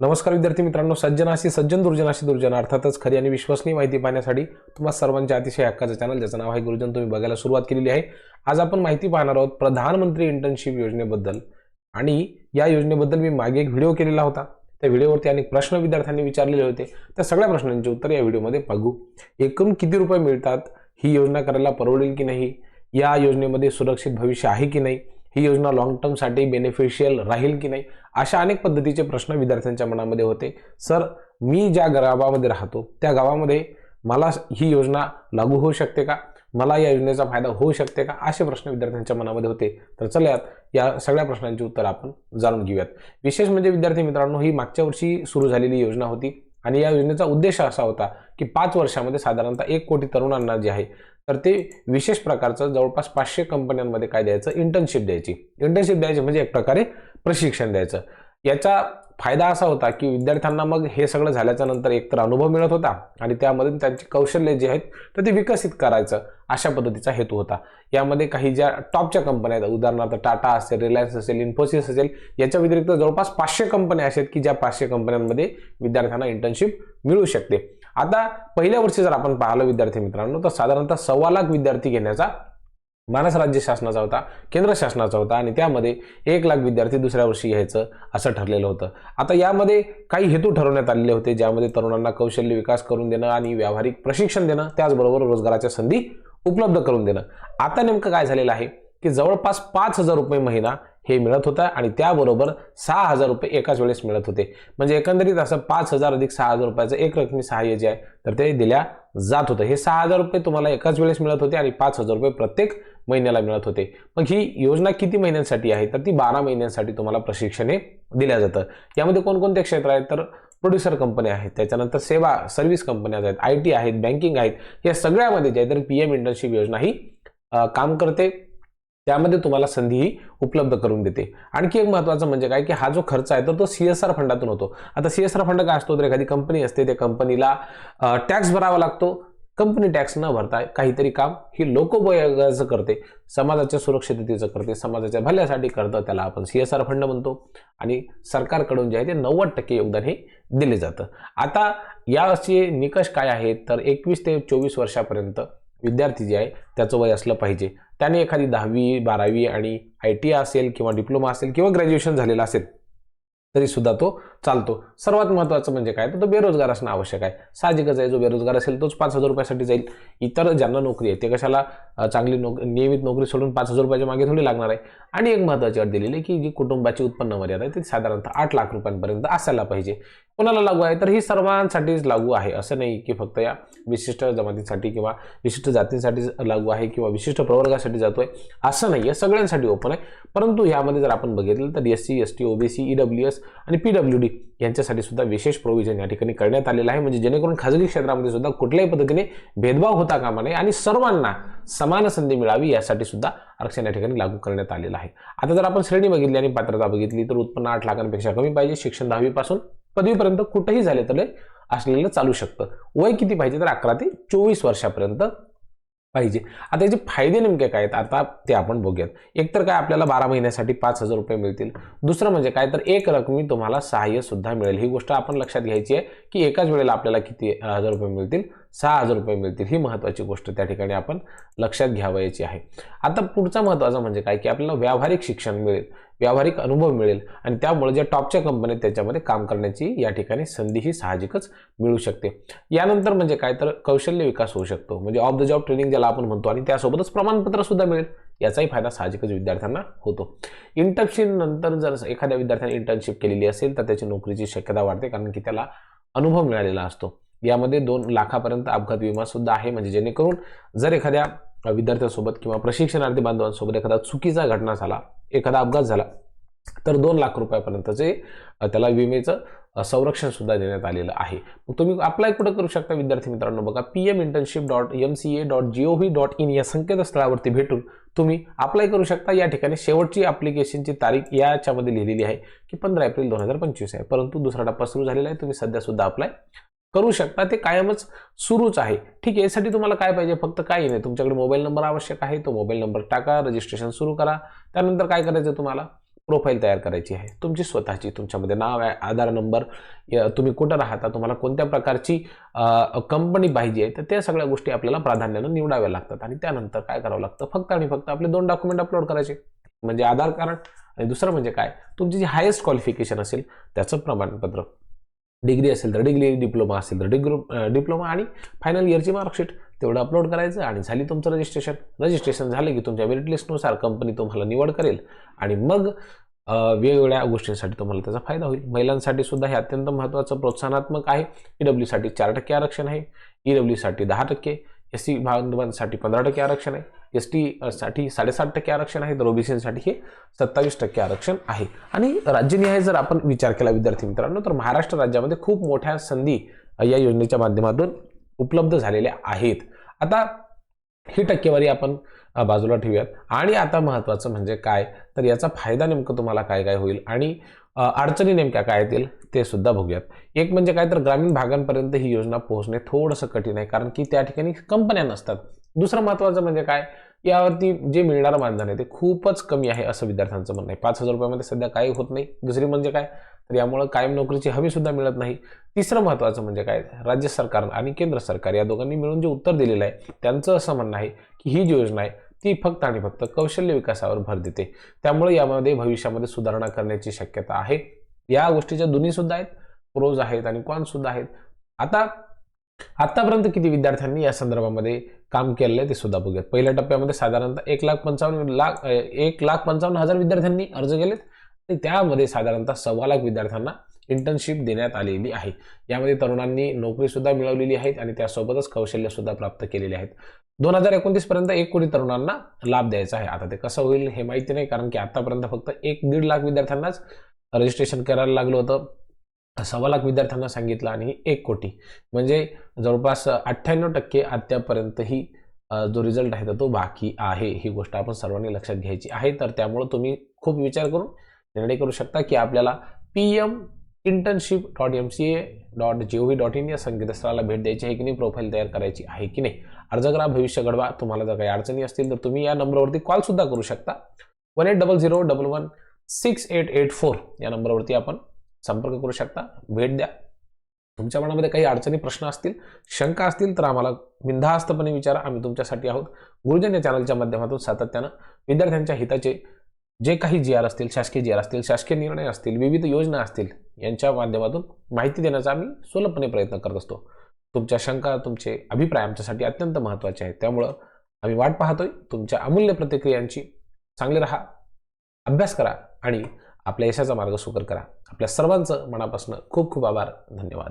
नमस्कार विद्यार्थी मित्रांनो सज्जनाशी सज्जन दुर्जनाशी दुर्जन अर्थातच खरी आणि विश्वसनीय माहिती पाहण्यासाठी तुम्हा सर्वांच्या अतिशय हक्काचं चॅनल ज्याचं नाव आहे गुरुजन तुम्ही बघायला सुरुवात केलेली आहे. आज आपण माहिती पाहणार आहोत प्रधानमंत्री इंटर्नशिप योजनेबद्दल. आणि या योजनेबद्दल मी मागे एक व्हिडिओ केलेला होता. त्या व्हिडिओवरती अनेक प्रश्न विद्यार्थ्यांनी विचारलेले होते. त्या सगळ्या प्रश्नांची उत्तर या व्हिडिओमध्ये बघू. एकूण किती रुपये मिळतात? ही योजना करायला परवडेल की नाही? या योजनेमध्ये सुरक्षित भविष्य आहे की नाही? ही योजना लॉंग टर्मसाठी बेनिफिशियल राहील की नाही? अशा अनेक पद्धतीचे प्रश्न विद्यार्थ्यांच्या मनामध्ये होते. सर मी ज्या गावामध्ये राहतो त्या गावामध्ये मला ही योजना लागू होऊ शकते का? मला या योजनेचा फायदा होऊ शकते का? असे प्रश्न विद्यार्थ्यांच्या मनामध्ये होते. तर चला या सगळ्या प्रश्नांची उत्तर आपण जाणून घेऊयात. विशेष म्हणजे विद्यार्थी मित्रांनो ही मागच्या वर्षी सुरू झालेली योजना होती. आणि या योजनेचा उद्देश असा होता की पाच वर्षामध्ये साधारणतः एक कोटी तरुणांना जे आहे तर ते विशेष प्रकारचं जवळपास पाचशे कंपन्यांमध्ये काय द्यायचं? इंटर्नशिप द्यायची. इंटर्नशिप द्यायची म्हणजे एक प्रकारे प्रशिक्षण द्यायचं. याचा फायदा असा होता की विद्यार्थ्यांना मग हे सगळं झाल्याच्यानंतर एकतर अनुभव मिळत होता आणि त्यामध्ये त्यांची कौशल्य जे आहेत तर ते विकसित करायचं अशा पद्धतीचा हेतू होता. यामध्ये काही ज्या टॉपच्या कंपन्या आहेत उदाहरणार्थ टाटा असेल रिलायन्स असेल इन्फोसिस असेल याच्या व्यतिरिक्त जवळपास पाचशे कंपन्या अशा आहेत की ज्या पाचशे कंपन्यांमध्ये विद्यार्थ्यांना इंटर्नशिप मिळू शकते. आता पहिल्या वर्षी जर आपण पाहिलं विद्यार्थी मित्रांनो तर साधारणतः सव्वा लाख विद्यार्थी घेण्याचा मानस राज्य शासनाचा होता केंद्र शासनाचा होता आणि त्यामध्ये एक लाख विद्यार्थी दुसऱ्या वर्षी यायचं असं ठरलेलं होतं. आता यामध्ये काही हेतू ठरवण्यात आलेले होते ज्यामध्ये तरुणांना कौशल्य विकास करून देणं आणि व्यावहारिक प्रशिक्षण देणं त्याचबरोबर रोजगाराच्या संधी उपलब्ध करून देणं. आता नेमकं काय झालेलं आहे की जवळपास पाच हजार रुपये महिना हे मिळत होतं आणि त्याबरोबर सहा हजार रुपये एकाच वेळेस मिळत होते. म्हणजे एकंदरीत असं पाच हजार अधिक सहा हजार रुपयाचं एक रकमी सहाय्य जे आहे तर ते दिल्या जात होतं. हे सहा हजार रुपये तुम्हाला एकाच वेळेस मिळत होते आणि पाच हजार रुपये प्रत्येक महिन्याला मिळत होते. मग ही योजना किती महिन्यांसाठी आहे? तर ती बारा महिन्यांसाठी तुम्हाला प्रशिक्षण हे दिल्या जातं यामध्ये कोणकोणते क्षेत्र आहेत? तर प्रोड्युसर कंपन्या आहेत. त्याच्यानंतर सेवा सर्व्हिस कंपन्या आहेत आय टी आहेत बँकिंग आहेत. या सगळ्यामध्ये जे आहे तर पी एम इंटर्नशिप योजना ही काम करते. त्यामध्ये तुम्हाला संधीही उपलब्ध करून देते. आणखी एक महत्त्वाचं म्हणजे काय? की हा जो खर्च आहे तर तो सी एस आर फंडातून होतो. आता सी एस आर फंड काय असतो? तर एखादी कंपनी असते त्या कंपनीला टॅक्स भरावा लागतो. कंपनी टॅक्स न भरता काहीतरी काम ही लोकोपयोगाचं करते. समाजाच्या सुरक्षिततेचं करते. समाजाच्या भल्यासाठी करतं त्याला आपण सी एस आर फंड म्हणतो. आणि सरकारकडून जे आहे ते नव्वद टक्के योगदान हे दिले जातं. आता याचे निकष काय आहेत? तर एकवीस ते चोवीस वर्षापर्यंत विद्यार्थी जे आहे त्याचं वय असलं पाहिजे. त्याने एखादी दहावी बारावी आणि आय टी असेल किंवा डिप्लोमा असेल किंवा ग्रॅज्युएशन झालेलं असेल तरी सुद्धा तो चालतो. सर्वात महत्त्वाचं म्हणजे काय? तर तो बेरोजगार असणं आवश्यक आहे. साहजिकच आहे जो बेरोजगार असेल तोच पाच हजार रुपयासाठी जाईल. इतर ज्यांना नोकरी आहे ते कशाला चांगली नोक नियमित नोकरी सोडून पाच हजार रुपयाच्या मागे थोडी लागणार आहे. आणि एक महत्त्वाची अट दिलेली आहे की जी कुटुंबाची उत्पन्न मर्यादा आहे ती साधारणतः आठ लाख रुपयांपर्यंत असायला पाहिजे. कोणाला लागू आहे? तर ही सर्वांसाठीच लागू आहे. असं नाही की फक्त या विशिष्ट जमातीसाठी किंवा विशिष्ट जातींसाठी लागू आहे किंवा विशिष्ट प्रवर्गासाठी जातो आहे असं नाही आहे सगळ्यांसाठी ओपन आहे. परंतु यामध्ये जर आपण बघितलं तर S C S T OBC EW S आणि पी डब्ल्यू डी यांच्यासाठी सुद्धा विशेष प्रोव्हिजन या ठिकाणी करण्यात आलेलं आहे. म्हणजे जेणेकरून खाजगी क्षेत्रामध्ये सुद्धा कुठल्याही पद्धतीने भेदभाव होता कामा नये आणि सर्वांना समान संधी मिळावी यासाठी सुद्धा आरक्षण या ठिकाणी लागू करण्यात आलेलं आहे. आता जर आपण श्रेणी बघितली आणि पात्रता बघितली तर उत्पन्न आठ लाखांपेक्षा कमी पाहिजे शिक्षण दहावीपासून पदवीपर्यंत कुठेही झाले तरी असलेलं चालू शकतं. वय किती पाहिजे तर अकरा ते चोवीस वर्षापर्यंत पाहिजे. आता याचे फायदे नेमके काय आहेत आता ते आपण बघूयात. एकतर काय आपल्याला बारा महिन्यासाठी पाच हजार रुपये मिळतील. दुसरं म्हणजे काय तर एक रकमी तुम्हाला सहाय्य सुद्धा मिळेल. ही गोष्ट आपण लक्षात घ्यायची आहे की एकाच वेळेला आपल्याला किती हजार रुपये मिळतील? सहा हजार रुपये मिळतील. ही महत्त्वाची गोष्ट त्या ठिकाणी आपण लक्षात घ्यावयाची आहे. आता पुढचा महत्त्वाचा म्हणजे काय की आपल्याला व्यावहारिक शिक्षण मिळेल. व्यावहारिक अनुभव मिळेल. आणि त्यामुळे ज्या टॉपच्या कंपन्या त्याच्यामध्ये काम करण्याची या ठिकाणी संधी ही साहजिकच मिळू शकते. यानंतर म्हणजे काय? तर कौशल्य विकास होऊ शकतो. म्हणजे ऑफ द जॉब ट्रेनिंग ज्याला आपण म्हणतो आणि त्यासोबतच प्रमाणपत्र सुद्धा मिळेल. याचाही फायदा साहजिकच विद्यार्थ्यांना होतो. इंटर्नशिप नंतर जर एखाद्या विद्यार्थ्याने इंटर्नशिप केलेली असेल तर त्याची नोकरीची शक्यता वाढते कारण की त्याला अनुभव मिळालेला असतो. यामध्ये दोन लाखापर्यंत अपघात विमा सुद्धा आहे. म्हणजे जेणेकरून जर एखाद्या विद्यार्थ्यांसोबत किंवा प्रशिक्षणार्थी बांधवांसोबत एखादा चुकीचा घटना झाला एखादा अपघात झाला तर दोन लाख रुपयापर्यंतचे त्याला विमेचं संरक्षण सुद्धा देण्यात आलेलं आहे. मग तुम्ही अप्लाय कुठं करू शकता विद्यार्थी मित्रांनो? बघा P M internship dot M C A dot G O V dot in या संकेतस्थळावरती भेटून तुम्ही अप्लाय करू शकता. या ठिकाणी शेवटची ॲप्लिकेशनची तारीख याच्यामध्ये लिहिलेली आहे की पंधरा एप्रिल दोन हजार पंचवीस आहे. परंतु दुसरा टप्पा सुरू झालेला आहे. तुम्ही सध्या सुद्धा अप्लाय करू शकता ते कायमच सुरूच आहे. ठीक आहे यासाठी तुम्हाला काय पाहिजे? फक्त काही नाही. तुमच्याकडे मोबाईल नंबर आवश्यक आहे तो मोबाईल नंबर टाका रजिस्ट्रेशन सुरू करा. त्यानंतर काय करायचं तुम्हाला? प्रोफाईल तयार करायची आहे. तुमची स्वतःची तुमच्यामध्ये नाव आहे आधार नंबर तुम्ही कुठं राहता तुम्हाला कोणत्या प्रकारची कंपनी पाहिजे आहे तर त्या सगळ्या गोष्टी आपल्याला प्राधान्यानं निवडाव्या लागतात. आणि त्यानंतर काय करावं लागतं? फक्त आणि फक्त आपले दोन डॉक्युमेंट अपलोड करायचे. म्हणजे आधार कार्ड आणि दुसरं म्हणजे काय? तुमची जी हायेस्ट क्वालिफिकेशन असेल त्याचं प्रमाणपत्र. डिग्री असेल तर डिग्री डिप्लोमा असेल तर डिग्री डिप्लोमा आणि फायनल इयरची मार्कशीट तेवढं अपलोड करायचं आणि झाली तुमचं रजिस्ट्रेशन रजिस्ट्रेशन झालं की तुमच्या मेरिट लिस्टनुसार कंपनी तुम्हाला निवड करेल आणि मग वेगवेगळ्या गोष्टींसाठी तुम्हाला त्याचा फायदा होईल. महिलांसाठी सुद्धा हे अत्यंत महत्त्वाचं प्रोत्साहनात्मक आहे. ई डब्ल्यूसाठी चार टक्के आरक्षण आहे. ई डब्ल्यूसाठी दहा टक्के. एस सी बांधवांसाठी पंधरा टक्के आरक्षण आहे. एस टी साठी साडेसात टक्के आरक्षण आहे तर ओबीसीसाठी हे सत्तावीस टक्के आरक्षण आहे. आणि राज्यनिहाय जर आपण विचार केला विद्यार्थी मित्रांनो तर महाराष्ट्र राज्यामध्ये खूप मोठ्या संधी या योजनेच्या माध्यमातून उपलब्ध झालेल्या आहेत. आता ही टक्केवारी आपण बाजूला ठेवूयात. आणि आता महत्त्वाचं म्हणजे काय? तर याचा फायदा नेमकं तुम्हाला काय काय होईल? आणि अडचणी नेमक्या काय येतील ते सुद्धा बघूयात. एक म्हणजे काय तर ग्रामीण भागांपर्यंत ही योजना पोहोचणे थोडंसं कठीण आहे कारण की त्या ठिकाणी कंपन्या नसतात. दुसरं महत्त्वाचं म्हणजे काय? यावरती जे मिळणारं मानधन आहे ते खूपच कमी आहे असं विद्यार्थ्यांचं म्हणणं आहे. पाच हजार रुपयामध्ये सध्या काही होत नाही. दुसरी म्हणजे काय? तर यामुळं कायम नोकरीची हमी सुद्धा मिळत नाही. तिसरं महत्त्वाचं म्हणजे काय? राज्य सरकार आणि केंद्र सरकार या दोघांनी मिळून जे उत्तर दिलेलं आहे त्यांचं असं म्हणणं आहे की ही जी योजना आहे ती फक्त आणि फक्त कौशल्य विकासावर भर देते. त्यामुळे यामध्ये भविष्यामध्ये सुधारणा करण्याची शक्यता आहे. या गोष्टीच्या दोन्ही सुद्धा आहेत. प्रोज आहेत आणि कॉन सुद्धा आहेत. आता आतापर्यंत किती विद्यार्थ्यांनी या संदर्भामध्ये काम केलेलं आहे ते सुद्धा बघूयात. पहिल्या टप्प्यामध्ये साधारणतः एक लाख पंचावन्न लाख एक लाख पंचावन्न हजार विद्यार्थ्यांनी अर्ज केलेत. आणि त्यामध्ये साधारणतः सव्वा लाख विद्यार्थ्यांना इंटर्नशिप देण्यात आलेली आहे. यामध्ये तरुणांनी नोकरी सुद्धा मिळवलेली आहेत आणि त्यासोबतच कौशल्य सुद्धा प्राप्त केलेले आहेत. दोन हजार एकोणतीस पर्यंत एक कोटी तरुणांना लाभ द्यायचा आहे. आता ते कसं होईल हे माहिती नाही कारण की आतापर्यंत फक्त एक दीड लाख विद्यार्थ्यांनाच रजिस्ट्रेशन करायला लागलं होतं. सव्वा लाख विद्यार्थ्यांना सांगितलं आणि एक कोटी. म्हणजे जवळपास अठ्ठ्याण्णव टक्के आत्यापर्यंतही जो रिझल्ट आहे तर तो बाकी आहे. ही गोष्ट आपण सर्वांनी लक्षात घ्यायची आहे. तर त्यामुळं तुम्ही खूप विचार करून निर्णय करू शकता की आपल्याला P M internship dot M C A dot G O V dot in या संकेतस्थळाला भेट द्यायची आहे की नाही प्रोफाईल तयार करायची आहे की नाही. अर्ज करा भविष्य घडवा. तुम्हाला जर काही अडचणी असतील तर तुम्ही या नंबरवरती कॉलसुद्धा करू शकता. One eight double zero double one six eight eight four या नंबरवरती आपण संपर्क करू शकता. भेट द्या. तुमच्या मनामध्ये काही अडचणी प्रश्न असतील शंका असतील तर आम्हाला बिनधास्तपणे विचारा. आम्ही तुमच्यासाठी आहोत. गुरुजन या चॅनलच्या माध्यमातून सातत्यानं विद्यार्थ्यांच्या हिताचे जे काही जी आर असतील शासकीय जी आर असतील शासकीय निर्णय असतील विविध योजना असतील यांच्या माध्यमातून माहिती देण्याचा आम्ही सुलभपणे प्रयत्न करत असतो. तुमच्या शंका तुमचे अभिप्राय आमच्यासाठी अत्यंत महत्त्वाचे आहेत. त्यामुळं आम्ही वाट पाहतोय. तुमच्या अमूल्य प्रतिक्रियांची चांगले राहा अभ्यास करा आणि आपल्या यशाचा मार्ग सुकर करा. आपल्या सर्वांचं मनापासून खूप खूप आभार. धन्यवाद.